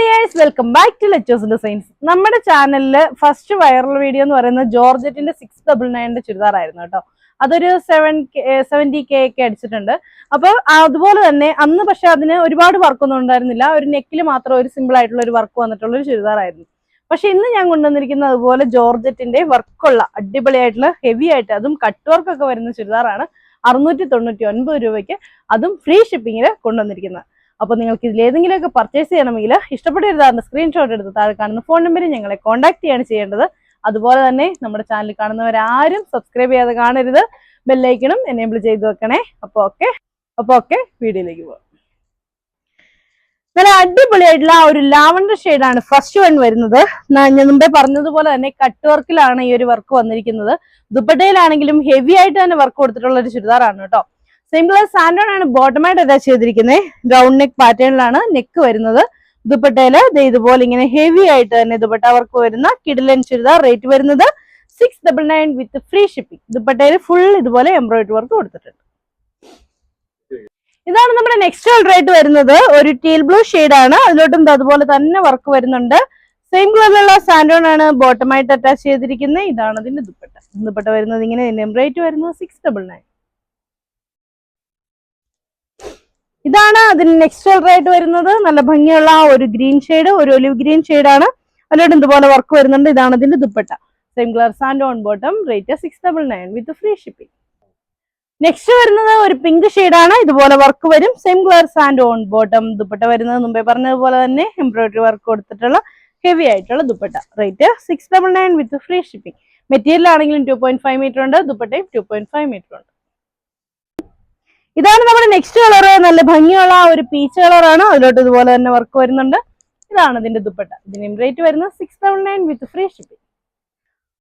Dears welcome back to letters designs നമ്മുടെ ചാനലിൽ first viral video എന്ന് പറയുന്നത് ജോർജറ്റിന്റെ സിക്സ് ഡബിൾ നയന്റെ ചുരിദാറായിരുന്നു കേട്ടോ. അതൊരു സെവൻ സെവന്റി കെ ഒക്കെ അടിച്ചിട്ടുണ്ട്. അപ്പോൾ അതുപോലെ തന്നെ അന്ന് പക്ഷെ അതിന് ഒരുപാട് വർക്കൊന്നും ഉണ്ടായിരുന്നില്ല. ഒരു നെക്കിൽ മാത്രം ഒരു സിമ്പിൾ ആയിട്ടുള്ള ഒരു വർക്ക് വന്നിട്ടുള്ള ഒരു ചുരിദാറായിരുന്നു. പക്ഷെ ഇന്ന് ഞാൻ കൊണ്ടുവന്നിരിക്കുന്നത് അതുപോലെ ജോർജറ്റിന്റെ വർക്കുള്ള അടിപൊളിയായിട്ടുള്ള ഹെവി ആയിട്ട് അതും കട്ട് വർക്കൊക്കെ വരുന്ന ചുരിദാറാണ്. അറുന്നൂറ്റി തൊണ്ണൂറ്റി ഒൻപത് രൂപയ്ക്ക് അതും ഫ്രീ ഷിപ്പിങ്ങിൽ കൊണ്ടുവന്നിരിക്കുന്നത്. അപ്പോൾ നിങ്ങൾക്ക് ഇതിൽ ഏതെങ്കിലുമൊക്കെ പർച്ചേസ് ചെയ്യണമെങ്കിൽ ഇഷ്ടപ്പെട്ട ഒരു സ്ക്രീൻഷോട്ട് എടുത്ത് താഴെ കാണുന്ന ഫോൺ നമ്പറിൽ ഞങ്ങളെ കോൺടാക്ട് ചെയ്യാണ് ചെയ്യേണ്ടത്. അതുപോലെ തന്നെ നമ്മുടെ ചാനൽ കാണുന്നവരാരും സബ്സ്ക്രൈബ് ചെയ്യാതെ കാണരുത്. ബെല്ലൈക്കണം എനേബിൾ ചെയ്ത് വെക്കണേ. അപ്പോൾ ഓക്കെ അപ്പോൾ ഓക്കെ വീഡിയോയിലേക്ക് പോകാം നല്ല അടിപൊളിയായിട്ടുള്ള ഒരു ലാവണ്ടർ ഷെയ്ഡാണ് ഫസ്റ്റ് വൺ വരുന്നത്. ഞാൻ മുമ്പേ പറഞ്ഞതുപോലെ തന്നെ കട്ട് വർക്കിലാണ് ഈ ഒരു വർക്ക് വന്നിരിക്കുന്നത്. ദുപ്പട്ടയിലാണെങ്കിലും ഹെവി ആയിട്ട് തന്നെ വർക്ക് കൊടുത്തിട്ടുള്ള ഒരു ചുരിദാറാണ് കേട്ടോ. സാൻഡേർഡ് സാൻഡോൺ ആണ് ബോട്ടമായിട്ട് അറ്റാച്ച് ചെയ്തിരിക്കുന്നത് റൗണ്ട് നെക്ക് പാറ്റേണിലാണ് നെക്ക് വരുന്നത്. ദുപ്പട്ടയിൽ ഇതുപോലെ ഇങ്ങനെ ഹെവി ആയിട്ട് തന്നെ ദുപ്പട്ട വർക്ക് വരുന്ന കിഡിലൻ ചുരിദാർ റേറ്റ് വരുന്നത് six double nine with free shipping ദുപ്പട്ടയിൽ full ഇതുപോലെ എംബ്രോയിഡറി വർക്ക് കൊടുത്തിട്ടുണ്ട്. ഇതാണ് നമ്മുടെ നെക്സ്റ്റ് കളർ റേറ്റ് വരുന്നത്. ഒരു ടീൽ ബ്ലൂ ആണ്. അതിലോട്ടും അതുപോലെ തന്നെ വർക്ക് വരുന്നുണ്ട്. സെയിം കളറിലുള്ള സാൻഡോൺ ആണ് ബോട്ടമായിട്ട് അറ്റാച്ച് ചെയ്തിരിക്കുന്നത് ഇതാണ് അതിന്റെ ദുപ്പട്ട. ദുപ്പട്ട വരുന്നത് ഇങ്ങനെ എംബ്രോയിഡറി വരുന്നത് സിക്സ് ഡബിൾ നയൻ ഇതാണ് അതിന് നെക്സ്റ്റ് റേറ്റ് വരുന്നത്. നല്ല ഭംഗിയുള്ള ഒരു ഗ്രീൻ ഷെയ്ഡ് ഒരു ഒലിവ് ഗ്രീൻ ആണ്. അതിലോട്ട് ഇതുപോലെ വർക്ക് വരുന്നുണ്ട്. ഇതാണ് ഇതിന്റെ dupatta. Same colour sand on bottom rate six double nine with free shipping next വരുന്നത് ഒരു പിങ്ക് ആണ്. ഇതുപോലെ വർക്ക് വരും. Same colour sand on bottom dupatta വരുന്നത് മുമ്പേ പറഞ്ഞതുപോലെ തന്നെ എംബ്രോയിഡറി വർക്ക് കൊടുത്തിട്ടുള്ള ഹെവി ആയിട്ടുള്ള dupatta. Rate six double nine with free shipping material ആണെങ്കിലും ടു പോയിന്റ് ഫൈവ് മീറ്റർ ഉണ്ട്. ദുപ്പട്ടയും ടു പോയിന്റ് ഫൈവ് മീറ്റർ ഉണ്ട്. ഇതാണ് നമ്മുടെ നെക്സ്റ്റ് കളർ നല്ല ഭംഗിയുള്ള ഒരു പീച്ച് കളറാണ് അതിലോട്ട് ഇതുപോലെ തന്നെ വർക്ക് വരുന്നുണ്ട്. ഇതാണ് ഇതിന്റെ ദുപ്പട്ട. ഇതിന് റേറ്റ് വരുന്നത് six double nine with free shipping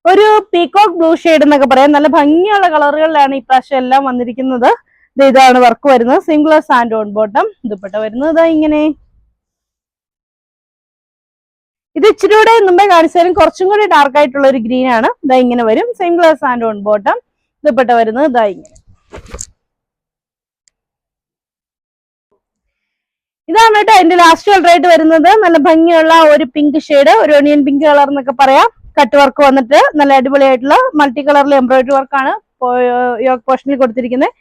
ഒരു പീകോക്ക് ബ്ലൂ ഷെയ്ഡ് എന്നൊക്കെ പറയാം. നല്ല ഭംഗിയുള്ള കളറുകളിലാണ് ഈ പ്രാവശ്യം എല്ലാം വന്നിരിക്കുന്നത്. ഇതാണ് വർക്ക് വരുന്നത്. Single sand on bottom dupatta വരുന്നത് ഇങ്ങനെ. ഇത് ഇച്ചിരി കൂടെ മുമ്പേ കാണിച്ചാലും കുറച്ചും കൂടി ഡാർക്ക് ആയിട്ടുള്ള ഒരു ഗ്രീൻ ആണ്. ഇതാ ഇങ്ങനെ വരും. Same glass and on bottom dupatta വരുന്നത് ഇതാ ഇങ്ങനെ. ഇതാണ് കേട്ടോ എന്റെ ലാസ്റ്റ് കളർ ആയിട്ട് വരുന്നത്. നല്ല ഭംഗിയുള്ള ഒരു പിങ്ക് ഷെയ്ഡ് ഒരു ഒണിയൻ പിങ്ക് കളർ എന്നൊക്കെ പറയാം. കട്ട് വർക്ക് വന്നിട്ട് നല്ല അടിപൊളിയായിട്ടുള്ള മൾട്ടി കളറിൽ എംബ്രോയിഡറി വർക്കാണ് പോർഷനിൽ കൊടുത്തിരിക്കുന്നത്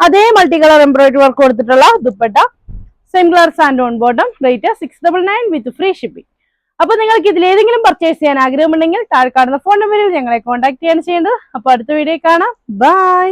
അതേ മൾട്ടി കളർ എംബ്രോയിഡറി വർക്ക് കൊടുത്തിട്ടുള്ള dupatta. Same colour sand on bottom rate six double nine with free shipping അപ്പൊ നിങ്ങൾക്ക് ഇതിൽ ഏതെങ്കിലും പർച്ചേസ് ചെയ്യാൻ ആഗ്രഹമുണ്ടെങ്കിൽ താഴെ കാണുന്ന ഫോൺ നമ്പറിൽ ഞങ്ങളെ കോൺടാക്ട് ചെയ്യാൻ ചെയ്യേണ്ടത്. അപ്പൊ അടുത്ത വീഡിയോ കാണാം. ബൈ